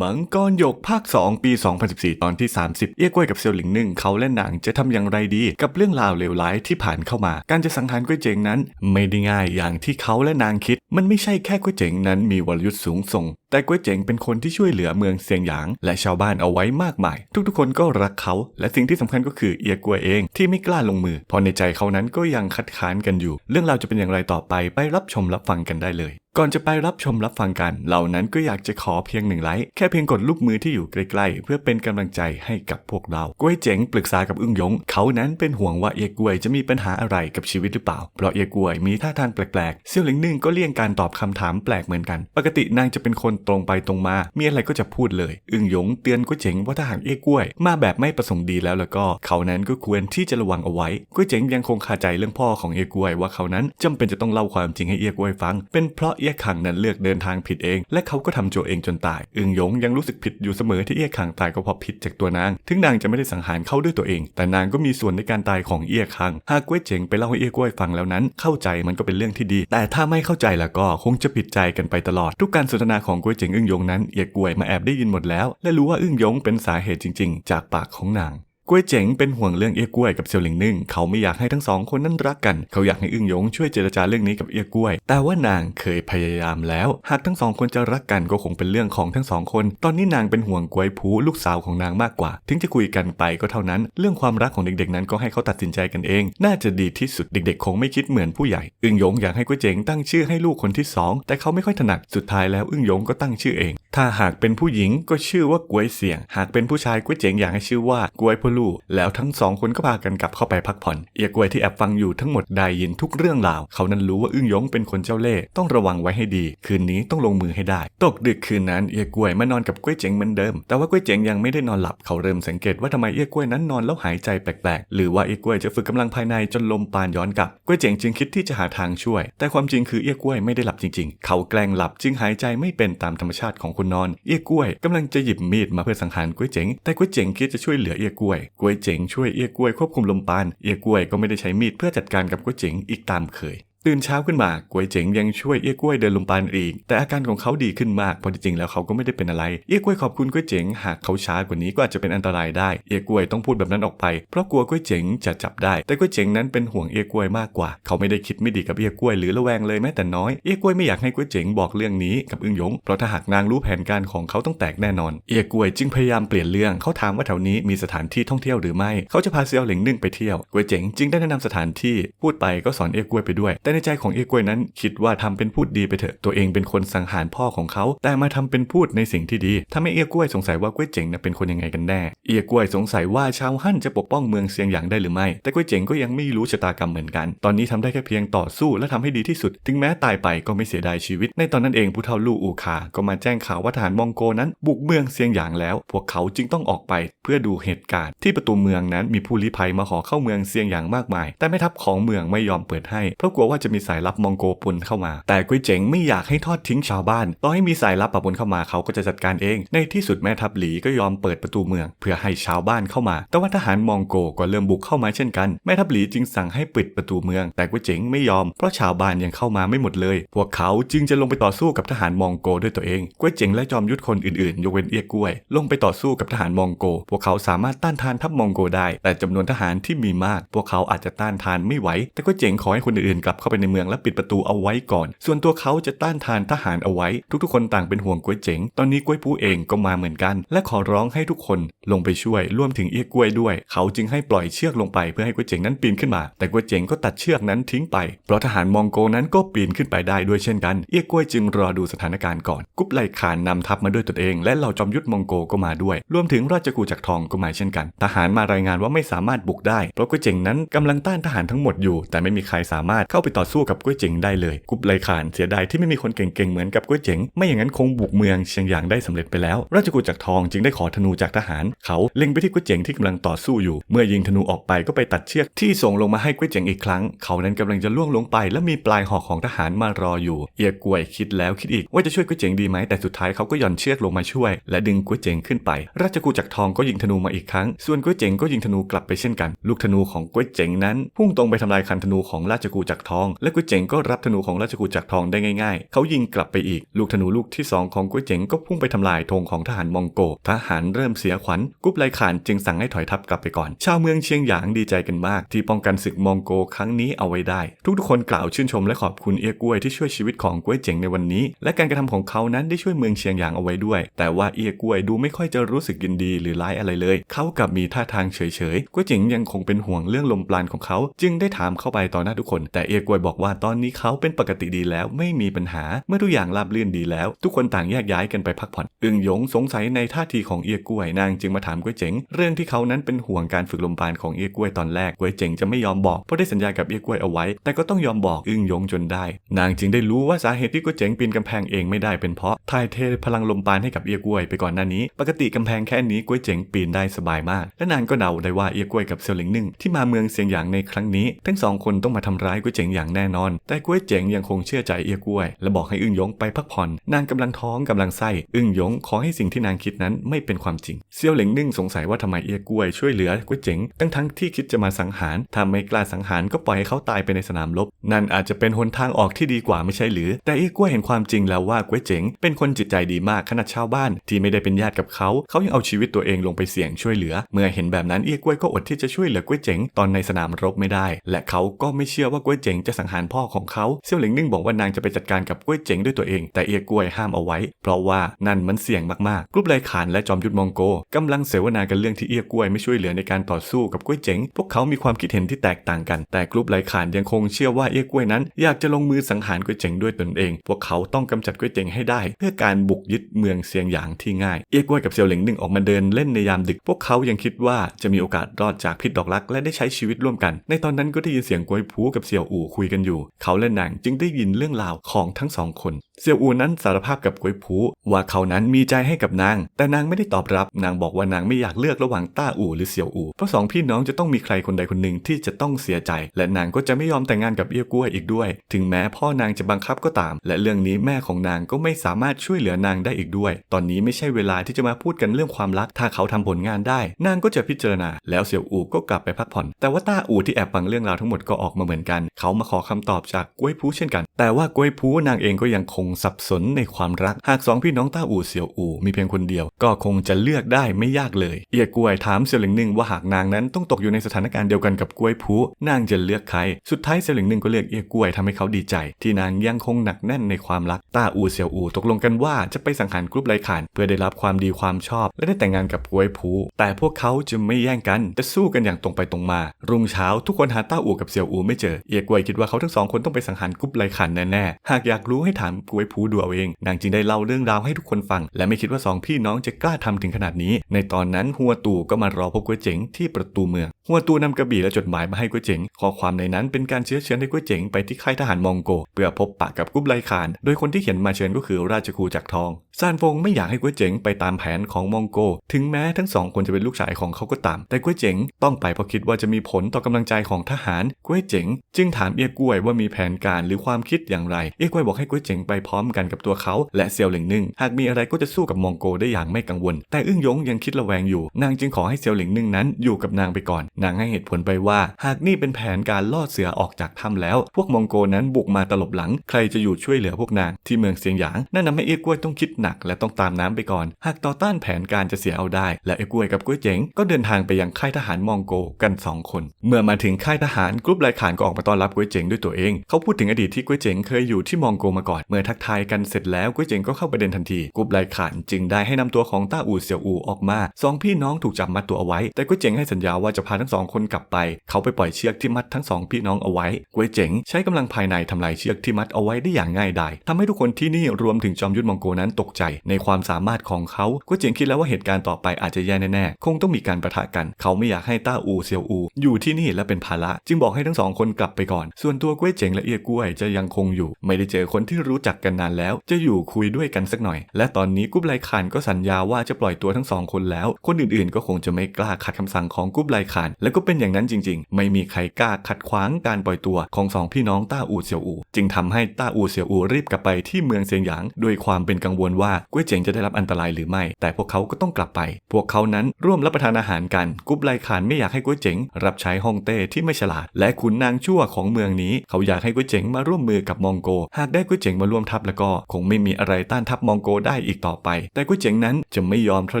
มังกรหยกภาค 2 ปี 2014 ตอนที่ 30 เอี้ยกล้วยกับเซียวหลิงหนึ่งเขาและนางจะทำอย่างไรดี กับเรื่องราวเลวร้ายที่ผ่านเข้ามา การจะสังหารกล้วยเจ๋งนั้น ไม่ได้ง่ายอย่างที่เขาและนางคิด มันไม่ใช่แค่กล้วยเจ๋งนั้นมีวรยุทธ์สูงส่ง แต่กวยเจ๋งเป็นคนที่ช่วยเหลือเมืองเซียงหยาง และชาวบ้านเอาไว้มากมาย ทุกๆ คนก็รักเขา และสิ่งที่สำคัญก็คือเอียกล้วยเองที่ไม่กล้าลงมือ เพราะในใจเขานั้นก็ยังคัดค้านกันอยู่ เรื่องราวจะเป็นอย่างไรต่อไปไปรับชมรับฟังกันได้เลย ก่อนจะไปรับชมรับฟังกัน เหล่านั้นก็อยากจะขอเพียงหนึ่งไลค์แค่เพียงกดลูกมือที่อยู่ใกล้ๆ เพื่อเป็นกำลังใจให้กับพวกเราก้วยเจ๋งปรึกษากับอึ้งยง เขานั้นเป็นห่วงว่าเอียกวยจะมีปัญหาอะไรกับชีวิตหรือเปล่า เพราะเอียกวยมีท่าทางแปลกๆเซี่ยวหลิงหนึ่งก็เลี่ยงการตอบคำถามแปลกเหมือนกัน ปกตินางจะเป็นคนตรงไปตรงมา มีอะไรก็จะพูดเลย อึ้งหยงเตือนกล้วยเจ๋งว่าถ้าหากเอียกล้วย มาแบบไม่ประสงค์ดีแล้วแล้วก็ เขานั้นก็ควรที่จะระวังเอาไว้กล้วยเจ๋งยังคงคาใจเรื่องพ่อของเอียกล้วยว่าเขานั้นจำเป็นจะต้องเล่าความจริงให้เอียกล้วยฟัง เป็นเพราะเอียขังนั้นเลือกเดินทางผิดเอง และเขาก็ทำตัวเองจนตาย อึงหยงยังรู้สึกผิดอยู่เสมอที่เอียขังตายก็เพราะผิดจากตัวนาง ถึงนางจะไม่ได้สังหารเขาด้วยตัวเอง แต่นางก็มีส่วนในการตายของเอียขัง หากก้วยเจ๋งไปเล่าให้เอียกล้วยฟังแล้วนั้น เข้าใจมันก็เป็นเรื่องที่ดี แต่ถ้าไม่เข้าใจแล้วก็คงจะผิดใจกันไปตลอด ทุกการสนทนาของก้วยเจ๋งอึ้งยงนั้นเอียกวยมาแอบได้ยินหมดแล้ว และรู้ว่าอึ้งยงเป็นสาเหตุจริง ๆ จากปากของนาง กล้วยเจ๋งเป็นห่วงเรื่องเอี้ยกล้วยกับเซียวหลิงนึ่งเขาไม่อยากให้ทั้งสองคนนั้นรักกัน เขาอยากให้อึ้งหยงช่วยเจรจาเรื่องนี้กับเอี้ยกล้วย แต่ว่านางเคยพยายามแล้ว หากทั้งสองคนจะรักกันก็คงเป็นเรื่องของทั้งสองคน ตอนนี้นางเป็นห่วงกล้วยผูลูกสาวของนางมากกว่า ถึงจะคุยกันไปก็เท่านั้น เรื่องความรักของเด็กๆนั้นก็ให้เขาตัดสินใจกันเอง น่าจะดีที่สุดเด็กๆ คงไม่คิดเหมือนผู้ใหญ่ อึ้งหยงอยากให้กล้วยเจ๋งตั้งชื่อให้ลูกคนที่สองแต่เขาไม่ค่อยถนัดสุดท้ายแล้วอึ้งหยงก็ตั้งชื่อเอง ถ้าหากเป็นผู้หญิงก็ชื่อว่ากวยเสี่ยง หากเป็นผู้ชายกล้วยเจ๋งอยากให้ชื่อว่ากวยพลแล้วทั้งสองคนก็พากันกลับเข้าไปพักผ่อน เอียกล้วยที่แอบฟังอยู่ทั้งหมดได้ยินทุกเรื่องราว เขานั้นรู้ว่าอึ้งยงเป็นคนเจ้าเล่ห์ต้องระวังไว้ให้ดี คืนนี้ต้องลงมือให้ได้ ตกดึกคืนนั้นเอียกล้วยมานอนกับกล้วยเจ๋งเหมือนเดิม แต่ว่ากล้วยเจ๋งยังไม่ได้นอนหลับ เขาเริ่มสังเกตว่าทำไมเอียกล้วยนั้นนอนแล้วหายใจแปลกๆ หรือว่าเอียกล้วยจะฝึกกำลังภายในจนลมปานย้อนกลับกล้วยเจ๋งจึงคิดที่จะหาทางช่วย แต่ความจริงคือเอียกล้วยไม่ได้หลับจริงๆ เขาแกล้งหลับจึงหายใจไม่เป็นตามธรรมชาติของคนนอน เอียกล้วยกำลังจะหยิบมีดมาเพื่อสังหารกล้วยเจ๋ง แต่กล้วยเจ๋งคิดจะช่วยเหลือเอียกล้วยกล้วยเจ๋งช่วยเอียกล้วยควบคุมลมปานเอียกล้วยก็ไม่ได้ใช้มีดเพื่อจัดการกับกล้วยเจ๋งอีกตามเคย ตื่นเช้าขึ้นมากล้วยเจ๋งยังช่วยเอี้ยกล้วยเดินลมปานอีก แต่อาการของเขาดีขึ้นมากพราะจริงๆแล้วเขาก็ไม่ได้เป็นอะไรเอี้ยกล้วยขอบคุณกล้วยเจ๋งหากเขาช้ากว่านี้ก็อาจจะเป็นอันตรายได้เอี้ยกล้วยต้องพูดแบบนั้นออกไปเพราะกลัวกล้วยเจ๋งจะจับได้ แต่กล้วยเจ๋งนั้นเป็นห่วงเอี้ยกล้วยมากกว่า เขาไม่ได้คิดไม่ดีกับเอี้ยกล้วยหรือระแวงเลยแม้แต่น้อยเอี้ยกล้วยไม่อยากให้กล้วยเจ๋งบอกเรื่องนี้กับอึ้งหยงเพราะถ้าหากนางรู้แผนการของเขาต้องแตกแน่นอนเอี้ยกล้วยจึงพยายามเปลี่ยนเรื่องเขาถามว่าแถวนี้มีสถานที่ท่องเที่ยวหรือไม่เขาจะพาเซียวเหลิงนึ่งไปเที่ยวกวยเจ๋งจึงได้แนะนำสถานที่พูดไปก็สอนเอี้ยกล้วยไปด้วยแต่ในใจของเอกวยนั้น คิดว่าทำเป็นพูดดีไปเถอะตัวเองเป็นคนสังหารพ่อของเขา แต่มาทำเป็นพูดในสิ่งที่ดีทำให้เอกวยสงสัยว่าก้วยเจ๋งน่ะเป็นคนยังไงกันแน่ เอกวยสงสัยว่าชาวฮั่นจะปกป้องเมืองเซียงหยางได้หรือไม่ แต่ก้วยเจ๋งก็ยังไม่รู้ชะตากรรมเหมือนกัน ตอนนี้ทำได้แค่เพียงต่อสู้และทำให้ดีที่สุด ถึงแม้ตายไปก็ไม่เสียดายชีวิต ในตอนนั้นเองผู้เฒ่าลู่อูคา ก็มาแจ้งข่าวว่าทหารมองโกนั้น บุกเมืองเซียงหยางแล้ว พวกเขาจึงต้องออกไป เพื่อดูเหตุการณ์ ที่ประตูเมืองนั้นมีผู้ลี้ภัยมาขอเข้าเมืองเซียงหยางมากมาย แต่แม่ทัพของเมืองไม่ยอมเปิดให้เพราะกลัวว่าจะมีสายลับมองโกปนเข้ามา แต่กล้ยเจ๋งไม่อยากให้ทอดทิ้งชาวบ้านต่อให้มีสายลับปะปนเข้ามาเขาก็จะจัดการเอง ในที่สุดแม่ทัพหลีก็ยอมเปิดประตูเมือง เพื่อให้ชาวบ้านเข้ามา แต่ว่าทหารมองโกก็เริ่มบุกเข้ามาเช่นกัน แม่ทัพหลีจึงสั่งให้ปิดประตูเมือง แต่ก๋วยเจ๋งไม่ยอม เพราะชาวบ้านยังเข้ามาไม่หมดเลย พวกเขาจึงจะลงไปต่อสู้กับทหารมองโกด้วยตัวเองก๋วยเจ๋งและจอมยุทธคนอื่นๆ ยกเว้นเอียกล้วย ลงไปต่อสู้กับทหารมองโก พวกเขาสามารถต้านทานทัพมองโกได้ แต่จำนวนทหารที่มีมาก พวกเขาอาจจะต้านทานไม่ไหว แต่ก๋วยเจ๋งขอให้คนอื่นๆกลับเข้าไปไปในเมืองและปิดประตูเอาไว้ก่อน ส่วนตัวเขาจะต้านทานทหารเอาไว้ ทุกๆ คนต่างเป็นห่วงก๋วยเจ๋ง ตอนนี้ก๋วยผู้เองก็มาเหมือนกัน และขอร้องให้ทุกคนลงไปช่วยร่วมถึงเอี้ยกล้วยด้วย เขาจึงให้ปล่อยเชือกลงไปเพื่อให้ก๋วยเจ๋งนั้นปีนขึ้นมา แต่ก๋วยเจ๋งก็ตัดเชือกนั้นทิ้งไป เพราะทหารมองโกนั้นก็ปีนขึ้นไปได้ด้วยเช่นกัน เอี้ยกล้วยจึงรอดูสถานการณ์ก่อน กุ๊บไลขานนำทัพมาด้วยตนเอง และเหล่าจอมยุทธมองโกก็มาด้วย รวมถึงราชกูจักรทองก็มาเช่นกัน ทหารมารายงานว่าไม่สามารถบุกได้ เพราะก๋วยเจ๋งนั้นกำลังต้านทหารทั้งหมดอยู่ แต่ไม่มีใครสามารถเข้าไปต่อสู้กับก๋วยเจ๋งได้เลย กุบไลขานเสียดายที่ไม่มีคนเก่งๆเหมือนกับก๋วยเจ๋ง ไม่อย่างนั้นคงบุกเมืองเชียงหยางได้สำเร็จไปแล้ว ราชกูจักรทองจึงได้ขอธนูจากทหาร เขาเล็งไปที่ก๋วยเจ๋งที่กำลังต่อสู้อยู่ เมื่อยิงธนูออกไปก็ไปตัดเชือกที่ส่งลงมาให้ก๋วยเจ๋งอีกครั้ง เขานั้นกำลังจะล่วงลงไป และมีปลายหอกของทหารมารออยู่ เอียกวยคิดแล้วคิดอีกว่าจะช่วยก๋วยเจ๋งดีไหมแต่สุดท้ายเขาก็หย่อนเชือกลงมาช่วย และดึงก๋วยเจ๋งขึ้นไป ราชกูจักรทองก็ยิงธนูมาอีกครั้ง ส่วนก๋วยเจ๋งก็ยิงธนูกลับไปเช่นกัน ลูกธนูของก๋วยเจ๋งนั้นพุ่งตรงไปทำลายคันธนูของราชกูจักรทองและกุ้ยเจ๋งก็รับธนูของราชกูจักรทองได้ง่ายๆ เขายิงกลับไปอีก ลูกธนูลูกที่สองของกุ้ยเจ๋งก็พุ่งไปทำลายธงของทหารมองโก ทหารเริ่มเสียขวัญกุ๊บไลขานจึงสั่งให้ถอยทัพกลับไปก่อน ชาวเมืองเชียงหยางดีใจกันมาก ที่ป้องกันศึกมองโกครั้งนี้เอาไว้ได้ ทุกๆคนกล่าวชื่นชมและขอบคุณเอียกล้วยที่ช่วยชีวิตของกุ้ยเจ๋งในวันนี้ และการกระทำของเขานั้นได้ช่วยเมืองเชียงหยางเอาไว้ด้วย แต่ว่าเอียกล้วยดูไม่ค่อยจะรู้สึกยินดีหรือร้ายอะไรเลย เขากลับมีท่าทางเฉยๆกุ้ยเจ๋งยังคงเป็นห่วงเรื่องลมปราณของเขา จึงได้ถามเข้าไปต่อหน้าทุกคน แต่เอียกล้วยบอกว่าตอนนี้เขาเป็นปกติดีแล้วไม่มีปัญหาเมื่อทุกอย่างราบรื่นดีแล้ว ทุกคนต่างแยกย้ายกันไปพักผ่อน อึ่งหยงสงสัยในท่าทีของเอียกล้วยนางจึงมาถามกุ้ยเจ๋งเรื่องที่เขานั้นเป็นห่วงการฝึกลมปาณของเอียกล้วยตอนแรกกุ้ยเจ๋งจะไม่ยอมบอกเพราะได้สัญญากับเอียกล้วยเอาไว้ แต่ก็ต้องยอมบอกอึ่งหยงจนได้ นางจึงได้รู้ว่าสาเหตุที่กุ้ยเจ๋งปีนกำแพงเองไม่ได้เป็นเพราะทายเทพลังลมปาณให้กับเอียกล้วยไปก่อนหน้านี้ ปกติกำแพงแค่นี้กุ้ยเจ๋งปีนได้สบายมาก และนางก็เดาได้ว่าเอียกล้วยกับเซลหลิงหนึ่งที่มาเมืองเซียงหยางในครั้งนี้ ทั้งสองคนต้องมาทำร้ายกุ้ยเจ๋งอย่างแน่นอน แต่กุ้ยเจ๋งยังคงเชื่อใจเอียกล้วย และบอกให้อึ้งยงไปพักผ่อน นางกำลังท้องกำลังไส้อึ้งยงขอให้สิ่งที่นางคิดนั้นไม่เป็นความจริงเซียวเหลิงนึ่งสงสัยว่าทำไมเอียกล้วยช่วยเหลือกุ้ยเจ๋งทั้งทั้งที่คิดจะมาสังหารถ้าไม่กล้าสังหารก็ปล่อยให้เขาตายไปในสนามรบนั่นอาจจะเป็นหนทางออกที่ดีกว่าไม่ใช่หรือ แต่เอียกล้วยเห็นความจริงแล้วว่ากุ้ยเจ๋งเป็นคนจิตใจดีมากขนาดชาวบ้าน ที่ไม่ได้เป็นญาติกับเขาเขายังเอาชีวิตตัวเองลงไปเสี่ยงช่วยเหลือ เมื่อเห็นแบบนั้นเอียกล้วยก็อดที่จะช่วยเหลือกุ้ยเจ๋งตอนในสนามรบไม่ได้ และเขาก็ไม่เชื่อว่ากุ้ยเจ๋งจะสังหารพ่อของเขาเซี่ยวหลิงนึ่งบอกว่านางจะไปจัดการกับกุ้ยเจ๋งด้วยตัวเอง แต่เอียกล้วยห้ามเอาไว้ เพราะว่านั่นมันเสี่ยงมากๆกรุ๊ปไลขานและจอมยุทธมองโกกำลังเสวนากันเรื่องที่เอียกล้วยไม่ช่วยเหลือในการต่อสู้กับกุ้ยเจ๋ง พวกเขามีความคิดเห็นที่แตกต่างกัน แต่กรุ๊ปไลขานยังคงเชื่อว่าเอียกล้วยนั้น อยากจะลงมือสังหารกุ้ยเจ๋งด้วยตนเอง พวกเขาต้องกำจัดกุ้ยเจ๋งให้ได้ เพื่อการบุกยึดเมืองเซียงหยางที่ง่าย เอียกล้วยกับเซียวหลิงนึ่งออกมาเดินเล่นในยามดึก พวกเขายังคิดว่าจะมีโอกาสรอดจากพิษดอกรักและได้ใช้ชีวิตร่วมกัน ในตอนนั้นก็ได้ยินเสียงกวยผูกับเสี่ยวอู่คุยกันอยู่ เขาและนางจึงได้ยินเรื่องราวของทั้งสองคนเสี่ยวอูนั้นสารภาพกับกวยผูว่าเขานั้นมีใจให้กับนาง แต่นางไม่ได้ตอบรับ นางบอกว่านางไม่อยากเลือกระหว่างต้าอู่หรือเสี่ยวอู่เพราะสองพี่น้องจะต้องมีใครคนใดคนหนึ่งที่จะต้องเสียใจ และนางก็จะไม่ยอมแต่งงานกับเอี้ยกล้วยอีกด้วย ถึงแม้พ่อนางจะบังคับก็ตาม และเรื่องนี้แม่ของนางก็ไม่สามารถช่วยเหลือนางได้อีกด้วย ตอนนี้ไม่ใช่เวลาที่จะมาพูดกันเรื่องความรัก ถ้าเขาทำผลงานได้ นางก็จะพิจารณา แล้วเสี่ยวอู่ก็กลับไปพักผ่อน แต่ว่าต้าอู่ที่แอบฟังเรื่องราวทั้งหมดก็ออกมาเหมือนกัน เขามาขอคำตอบจากกล้วยพูเช่นกัน แต่ว่ากล้วยพูนางเองก็ยังคงสับสนในความรัก หากสองพี่น้องต้าอู่เสี่ยวอู่มีเพียงคนเดียว ก็คงจะเลือกได้ไม่ยากเลย เอียกล้วยถามเสี่ยวหลิงหนึ่งว่าหากนางนั้นต้องตกอยู่ในสถานการณ์เดียวกันกับกล้วยพูนางจะเลือกใคร สุดท้ายเสี่ยวหลิงหนึ่งก็เลือกเอียกล้วยทำให้เขาดีใจ ที่นางยังคงหนักแน่นในความรักต้าอู่เสี่ยวอู่ตกลงกันว่าจะไปสังหารกรุ๊ปไลขานเพื่อได้รับความดีความชอบ และได้แต่งงานกับกล้วยพูแต่พวกเขาจะไม่แย่งกันจะสู้กันอย่างตรงไปตรงมา รุ่งเช้าทุกคนหาต้าอู่กับเสี่ยวอู่ไม่เจอเอียกล้วยคิดว่าเขาทั้งสองคนต้องไปสังหารกรุ๊ปไลขานแน่ๆ หากอยากรู้ให้ถามกล้วยพูดูเอาเอง นางจึงได้เล่าเรื่องราวให้ทุกคนฟัง และไม่คิดว่าสองพี่น้องจะกล้าทำถึงขนาดนี้ ในตอนนั้นหัวตู่ก็มารอพบกวยเจ๋งที่ประตูเมือง หัวตู่นำกระบี่และจดหมายมาให้กวยเจ๋ง ข้อความในนั้นเป็นการเชื้อเชิญให้กวยเจ๋งไปที่ค่ายทหารมองโก เพื่อพบปะกับกรุ๊ปไลขานโดยคนที่เขียนมาเชิญก็คือราชครูจักรทองซานฟงไม่อยากให้กวยเจ๋งไปตามแผนของมองโก ถึงแม้ทั้งสองคนจะเป็นลูกชายของเขาก็ตาม แต่กวยเจ๋งต้องไปเพราะคิดว่าจะมีผลต่อกำลังใจของทหารกวยเจ๋ง จึงถามเอียกล้วยว่ามีแผนการหรือความคิดอย่างไร เอ้กล้วยบอกให้กล้วยเจ๋งไปพร้อมกันกับตัวเขาและเซียวหลิงหนึ่งหากมีอะไรก็จะสู้กับมองโกได้อย่างไม่กังวล แต่อึ้งยงยังคิดระแวงอยู่ นางจึงขอให้เซียวหลิงหนึ่งนั้นอยู่กับนางไปก่อน นางให้เหตุผลไปว่า หากนี่เป็นแผนการล่อเสือออกจากถ้ำแล้ว พวกมองโกนั้นบุกมาตลบหลัง ใครจะอยู่ช่วยเหลือพวกนางที่เมืองเซียงหยางนั่นทำให้เอ้กล้วยต้องคิดหนักและต้องตามน้ำไปก่อน หากต่อต้านแผนการจะเสียเอาได้ และเอ้กล้วยกับกล้วยเจ๋งก็เดินทางไปยังค่ายทหารมองโกกันสองคน เมื่อมาถึงค่ายทหารกรุ๊ปไลขานก็ออกมาต้อนรับกล้วยเจ๋งด้วยตัวเอง เขาพูดถึงอดีตที่กล้วยเจ๋งเคยอยู่ที่มองโกมาก่อน เมื่อทักทายกันเสร็จแล้วกล้วยเจ๋งก็เข้าประเด็นทันทีกรุ๊ปไลขานจึงได้ให้นำตัวของต้าอู่เสี่ยวอู่ออกมาสองพี่น้องถูกจับมัดตัวเอาไว้ แต่กล้วยเจ๋งให้สัญญาว่าจะพาทั้งสองคนกลับไป เขาไปปล่อยเชือกที่มัดทั้งสองพี่น้องเอาไว้กล้วยเจ๋งใช้กำลังภายในทำลายเชือกที่มัดเอาไว้ได้อย่างง่ายดายทำให้ทุกคนที่นี่รวมถึงจอมยุทธมองโกนั้นตกใจ ในความสามารถของเขากล้วยเจ๋งคิดแล้วว่าเหตุการณ์ต่อไปอาจจะแย่แน่ๆคงต้องมีการประทะกัน เขาไม่อยากให้ต้าอู่เสี่ยวอู่อยู่ที่นี่และเป็นภาระ จึงบอกให้ทั้งสองคนกลับไปก่อนส่วนตัวกล้วยเจ๋งและเอียกล้วยจะยังคงอยู่ ไม่ได้เจอคนที่รู้จักกันนานแล้ว จะอยู่คุยด้วยกันสักหน่อย และตอนนี้กุ๊บไลขานก็สัญญาว่าจะปล่อยตัวทั้งสองคนแล้ว คนอื่นๆ ก็คงจะไม่กล้าขัดคำสั่งของกุ๊บไลขาน และก็เป็นอย่างนั้นจริง ๆ ไม่มีใครกล้าขัดขวางการปล่อยตัวของสองพี่น้องต้าอูเสี่ยวอูจึงทำให้ต้าอูเสี่ยวอูรีบกลับไปที่เมืองเซียงหยางด้วยความเป็นกังวลว่ากล้วยเจ๋งจะได้รับอันตรายหรือไม่ แต่พวกเขาก็ต้องกลับไป พวกเขานั้นร่วมรับประทานอาหารกันกุ๊บไลขานไม่อยากให้กล้วยเจ๋งรับใช้ฮ่องเต้ที่ไม่ฉลาด และขุนนางชั่วของเมืองงนี้ เขาอยากให้ก๋วยเจ๋งมาร่วมมือกับมองโก หากได้ก๋วยเจ๋งมาร่วมทัพแล้วก็คงไม่มีอะไรต้านทัพมองโกได้อีกต่อไป แต่ก๋วยเจ๋งนั้นจะไม่ยอมทร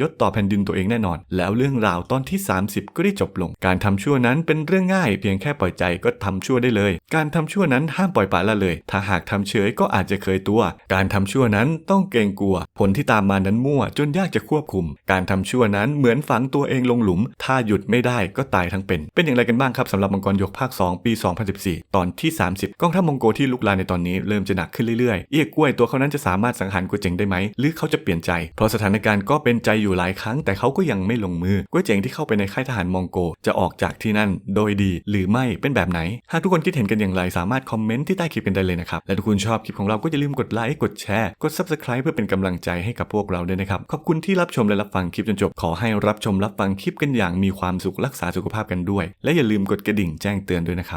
ยศต่อแผ่นดินตัวเองแน่นอน แล้วเรื่องราวตอนที่ 30 ก็ได้จบลง การทำชั่วนั้นเป็นเรื่องง่ายเพียงแค่ปล่อยใจก็ทำชั่วได้เลย การทำชั่วนั้นห้ามปล่อยปละละเลย ถ้าหากทำเฉยก็อาจจะเคยตัว การทำชั่วนั้นต้องเกรงกลัว ผลที่ตามมานั้นมั่วจนยากจะควบคุม การทำชั่วนั้นเหมือนฝังตัวเองลงหลุม ถ้าหยุดไม่ได้ก็ตายทั้งเป็น เป็นอย่างไรกันบ้างครับสำหรับมังกรยกภาค 2 ปี 2014ตอนที่ 30 กองทัพมองโกที่ลุกลามในตอนนี้เริ่มจะหนักขึ้นเรื่อยๆ เอี้ยกล้วยตัวเขานั้นจะสามารถสังหารกัวเจ๋งได้ไหม หรือเขาจะเปลี่ยนใจ เพราะสถานการณ์ก็เป็นใจอยู่หลายครั้ง แต่เขาก็ยังไม่ลงมือกัวเจ๋งที่เข้าไปในค่ายทหารมองโกจะออกจากที่นั่น โดยดีหรือไม่เป็นแบบไหน หากทุกคนคิดเห็นกันอย่างไรสามารถคอมเมนต์ที่ใต้คลิปกันได้เลยนะครับ และถ้าคุณชอบคลิปของเราก็อย่าลืมกดไลค์กดแชร์กด subscribe เพื่อเป็นกำลังใจให้กับพวกเราด้วยนะครับขอบคุณที่รับชมและรับฟังคลิปจนจบขอให้รับชมรับฟังคลิปกันอย่างมีความสุขรักษาสุขภาพกันด้วย และอย่าลืมกดกระดิ่งแจ้งเตือนด้วยนะครับ